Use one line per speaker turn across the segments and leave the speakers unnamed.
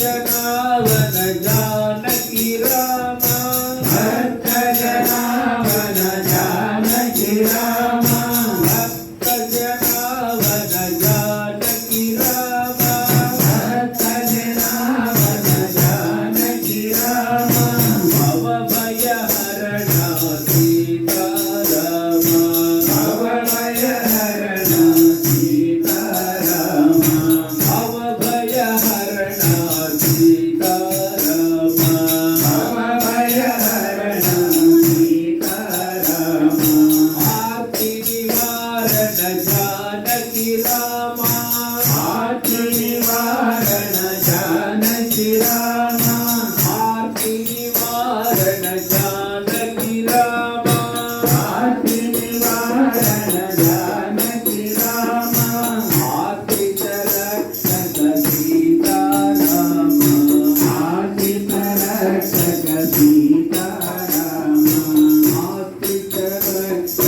ಜನಾವ जानकी रामा। निवारण जानकी रामा।
आरती निवारण जानकी रामा।
आरती निवारण जानकी रामा।
आरती तरक्षक सीता राम।
आरती तरक्षक सीता राम। आरती
तरक्षक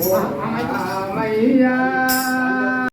我弥，阿。